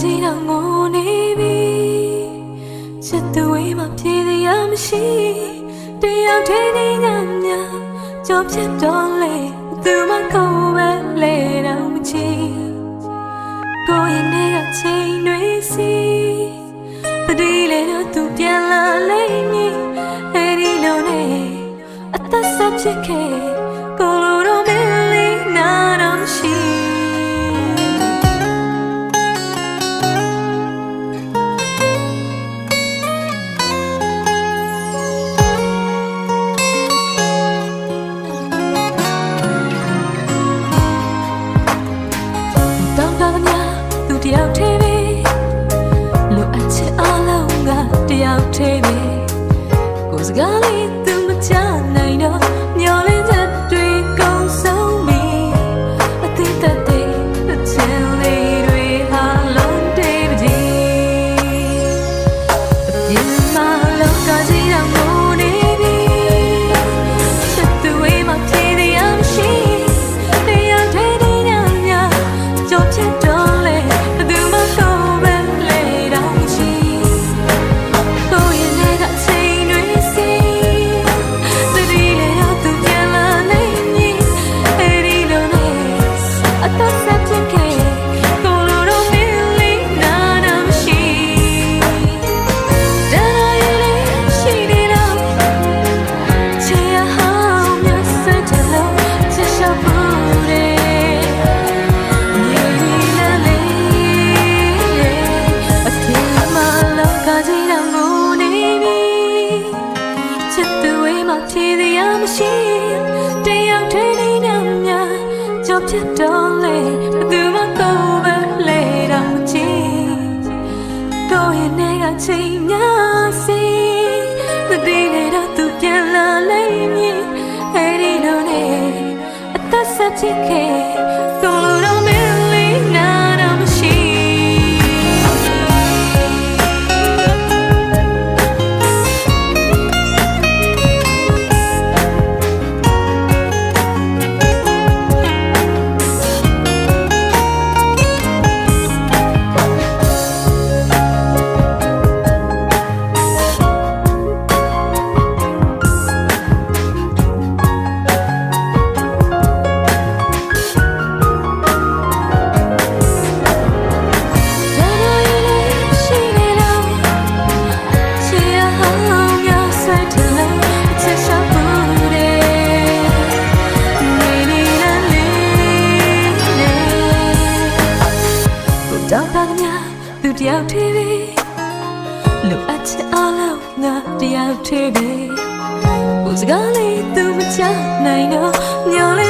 ကြီးတော့ငိုနေပြီချစ်သူဝေးမှပြေးရမရှိတယောက်တည်းနေညမြကြောပြတ်တော့လေသူမကိုပဲလေတော့မချီကိုယ့်ရဲ့နေကချိန်တွေစီတတိလေတော့သူပြန်လာလိမ့်မည်အဲ့ဒီလိုနဲ့အသက်ဆက်ဖြစ်ခဲ့ ကို ကြောပြတ်တော့လေဘယ်သူမှကိုပဲလေတော့ချီကိုယ့်ရဲ့နေကချိန်များစီမသိနေတော့သူပြန်လာလိမ့်မည်အဲ့ဒီလိုနဲ့အသက်ဆက်ချစ်ခဲ့ ယောက်တည်းပဲလိုအပ်ချင်အလုံးငါတယောက်တည်းပဲကိုစကားလေးသူမချနိုင်တော့မျော